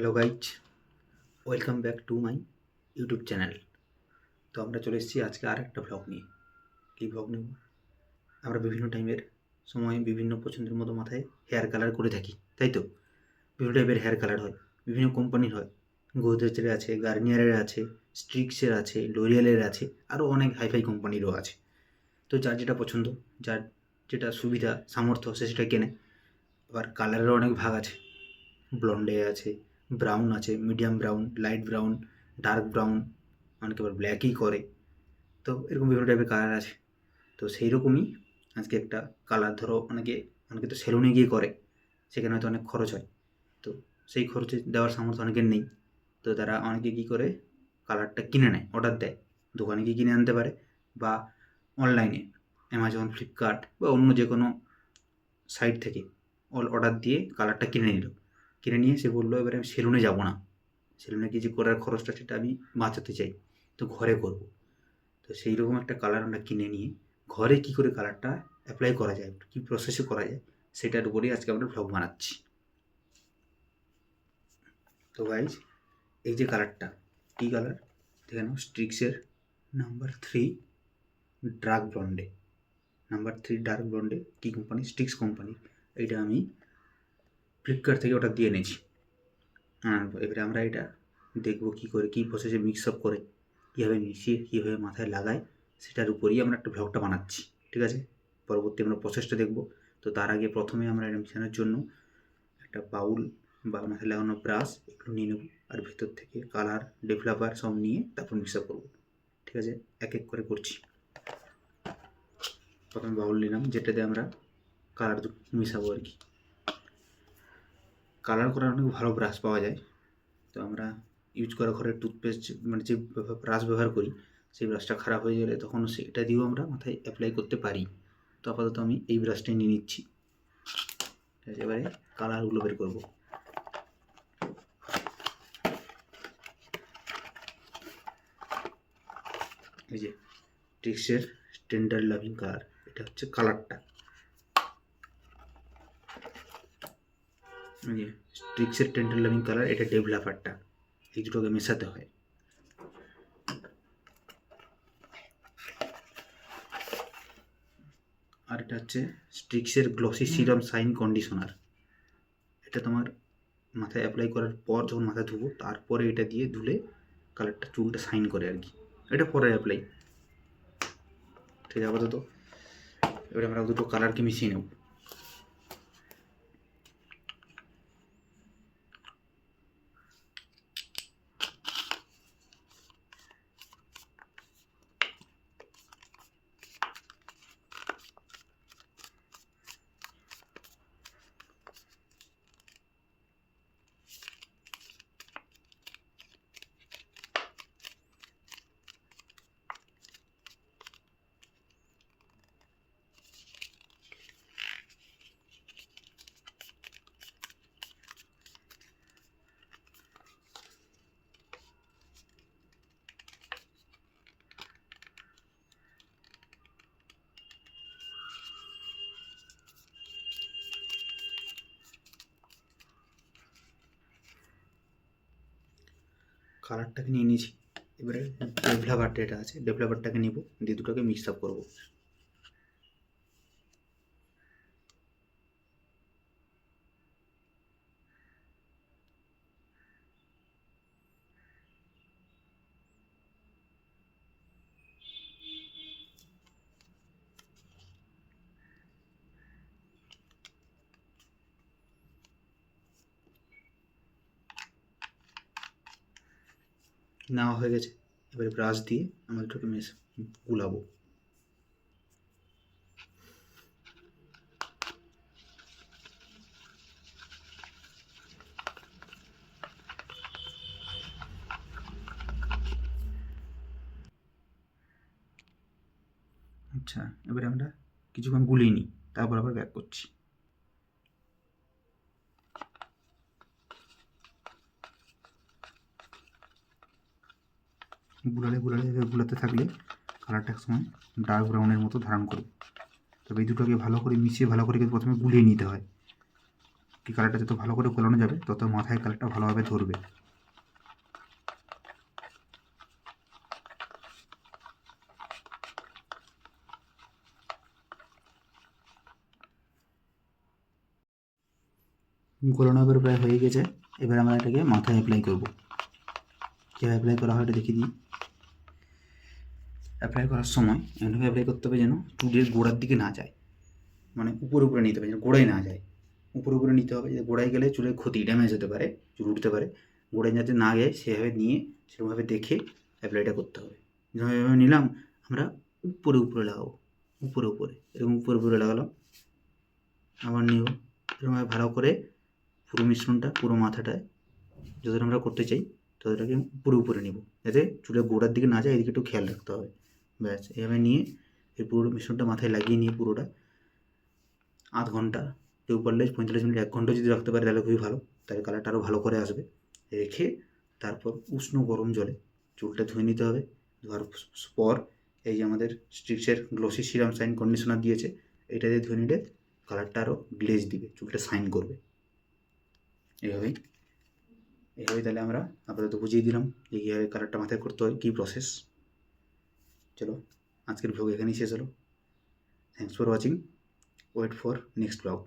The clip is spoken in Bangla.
Hello guys welcome back to my YouTube channel তো আমরা চলে এসেছি আজকে আর একটা ভ্লগ নিয়ে। কী ভ্লগ নেব? আমরা বিভিন্ন টাইমের সময় বিভিন্ন পছন্দের মতো মাথায় হেয়ার কালার করে থাকি, তাই তো? বিভিন্ন টাইপের হেয়ার কালার হয়, বিভিন্ন কোম্পানির হয়। গোদরেজের আছে গার্নিয়ারের আছে স্ট্রিক্সের আছে লোরিয়ালের আছে আরও অনেক হাইফাই কোম্পানিরও আছে। তো যার যেটা পছন্দ, যার যেটা সুবিধা, সামর্থ্য, সে সেটা কেনে। আবার কালারেরও অনেক ভাগ আছে। ব্লন্ডে আছে ব্রাউন আছে medium brown light brown dark brown অনেকে আবার ব্ল্যাকই করে। তো এরকম বিভিন্ন টাইপের কালার আছে। তো সেই রকমই আজকে একটা কালার ধরো অনেকে অনেকে তো সেলুনে গিয়ে করে, সেখানে হয়তো অনেক খরচ হয়। তো সেই খরচে দেওয়ার সামর্থ্য অনেকের নেই। তো তারা অনেকে কী করে কালারটা কিনে নেয় অর্ডার দেয়। দোকানে গিয়ে কিনে আনতে পারে বা অনলাইনে অ্যামাজন ফ্লিপকার্ট বা অন্য যে কোনো সাইট থেকে অল অর্ডার দিয়ে কালারটা কিনে নিল। কিনে নিয়ে সে বলল, এবারে আমি সেলুনে যাব না। সেলুনে যে করার খরচটা, সেটা আমি বাঁচাতে চাই। তো ঘরে করব। তো সেই রকম একটা কালার আমরা কিনে নিয়ে ঘরে কি করে কালারটা অ্যাপ্লাই করা যায়, কী প্রসেসে করা যায়, সেটার উপরেই আজকে আমরা ভ্লগ বানাচ্ছি। তো গাইজ এই যে কালারটা কী কালার দেখে নাও স্ট্রিক্সের number three dark blonde number three dark blonde কী কোম্পানি স্টিক্স কোম্পানি এইটা আমি ফ্লিপকার্ট থেকে ওটা দিয়ে এনেছি। আর এবারে আমরা এটা দেখব কী করে, কী প্রসেসে মিক্স আপ করে, কীভাবে মিশিয়ে, কীভাবে মাথায় লাগায়, সেটার উপরেই আমরা একটা ভ্লগটা বানাচ্ছি, ঠিক আছে? পরবর্তী আমরা প্রসেসটা দেখব। তো তার আগে প্রথমে আমরা এটা মিশানোর জন্য একটা বাউল বা মাথায় লাগানো ব্রাশ এগুলো নিয়ে নেব, আর ভেতর থেকে কালার ডেভেলপার সব নিয়ে তারপর মিক্স আপ করব, ঠিক আছে? এক এক করে করছি। প্রথমে বাউল নিলাম, যেটাতে আমরা কালার মিশাবো আর কি। কালার করার অনেক ভালো ব্রাশ পাওয়া যায়। তো আমরা ইউজ করা ঘরের টুথপেস্ট মানে যে ব্রাশ ব্যবহার করি, সেই ব্রাশটা খারাপ হয়ে গেলে তখন সেটা দিয়েও আমরা মাথায় অ্যাপ্লাই করতে পারি। তো আপাতত আমি এই ব্রাশটাই নিয়ে নিচ্ছি। এবারে কালারগুলো বের করব। এই যে টিক্সের স্ট্যান্ডার্ড লাভিং কালার এটা হচ্ছে কালারটা যে স্ট্রিক্সের টেন্ডার লাভিং কালার এটা ডেভেলপারটা এই দুটোকে মেশাতে হয়। আর এটা হচ্ছে স্ট্রিক্সের গ্লসি সিরাম সাইন কন্ডিশনার এটা তোমার মাথায় অ্যাপ্লাই করার পর যখন মাথায় ধুবো তারপরে এটা দিয়ে ধুলে কালারটা চুলটা সাইন করে আর কি। এটা পরে অ্যাপ্লাই ঠিক আছে আপাতত এবারে আমরা দুটো কালারকে মিশিয়ে নেব। কালারটাকে নিয়ে নিয়েছি। এবারে ডেভেলপার যেটা আছে ডেভেলপারটাকে নিব দিয়ে দুটোকে মিক্স আপ করব। নেওয়া হয়ে গেছে। এবারে ব্রাশ দিয়ে আমরা দুটোকে মেশ গুলাবো। আচ্ছা এবারে আমরা কিছুক্ষণ গুলিয়ে নিই, তারপর আবার ব্যাক করছি। গুলালে গুলালে গুলাতে থাকলে কালারটা সময় ডার্ক ব্রাউনের মতো ধারণ করবে। তবে এই দুটোকে ভালো করে মিশিয়ে ভালো করে প্রথমে গুলিয়ে নিতে হয়। কি কালারটা যত ভালো করে গোলানো যাবে, তত মাথায় কালারটা ভালোভাবে ধরবে। গোলানো এবার প্রায় হয়ে গেছে। এবার আমরা এটাকে মাথায় অ্যাপ্লাই করব। কীভাবে অ্যাপ্লাই করা হয় এটা দেখিয়ে দিই। অ্যাপ্লাই করার সময় এমনভাবে অ্যাপ্লাই করতে হবে যেন চুলের গোড়ার দিকে না যায়। মানে উপরে উপরে নিতে হবে, যেন গোড়ায় না যায়। উপরে উপরে নিতে হবে যে গোড়ায় গেলে চুলের ক্ষতি ড্যামেজ হতে পারে, চুল উঠতে পারে। গোড়ায় যাতে না যায় সেভাবে নিয়ে সেরকমভাবে দেখে অ্যাপ্লাইটা করতে হবে। যেভাবে নিলাম, আমরা উপরে উপরে লাগাবো, উপরে উপরে। এরকম উপরে উপরে লাগালাম, আবার নিব। এরকমভাবে ভালো করে পুরো মিশ্রণটা, পুরো মাথাটায় যতটা আমরা করতে চাই, ততটাকে উপরে উপরে নিব। যাতে চুলের গোড়ার দিকে না যায়, এদিকে একটু খেয়াল রাখতে হবে। ব্যাস এভাবে নিয়ে এই পুরো মিশ্রণটা মাথায় লাগিয়ে নিয়ে পুরোটা আধ ঘণ্টা। কেউ পারলে পঁয়তাল্লিশ মিনিট, এক ঘণ্টা যদি রাখতে পারে তাহলে খুবই ভালো। তাহলে কালারটা আরও ভালো করে আসবে। রেখে তারপর উষ্ণ গরম জলে চুলটা ধুয়ে নিতে হবে। ধোয়ার পর এই যে আমাদের স্ট্রিক্সের গ্লোসি সিরাম সাইন কন্ডিশনার দিয়েছে, এটা দিয়ে ধুয়ে নিলে কালারটা আরও গ্লেজ দিবে, চুলটা সাইন করবে। এইভাবেই এইভাবেই তাহলে আমরা আপাতত বুঝিয়ে দিলাম যে কীভাবে কালারটা মাথায় করতে হয়, কী প্রসেস চলো আজকের ভ্লগ এখানেই শেষ হলো thanks for watching wait for next blog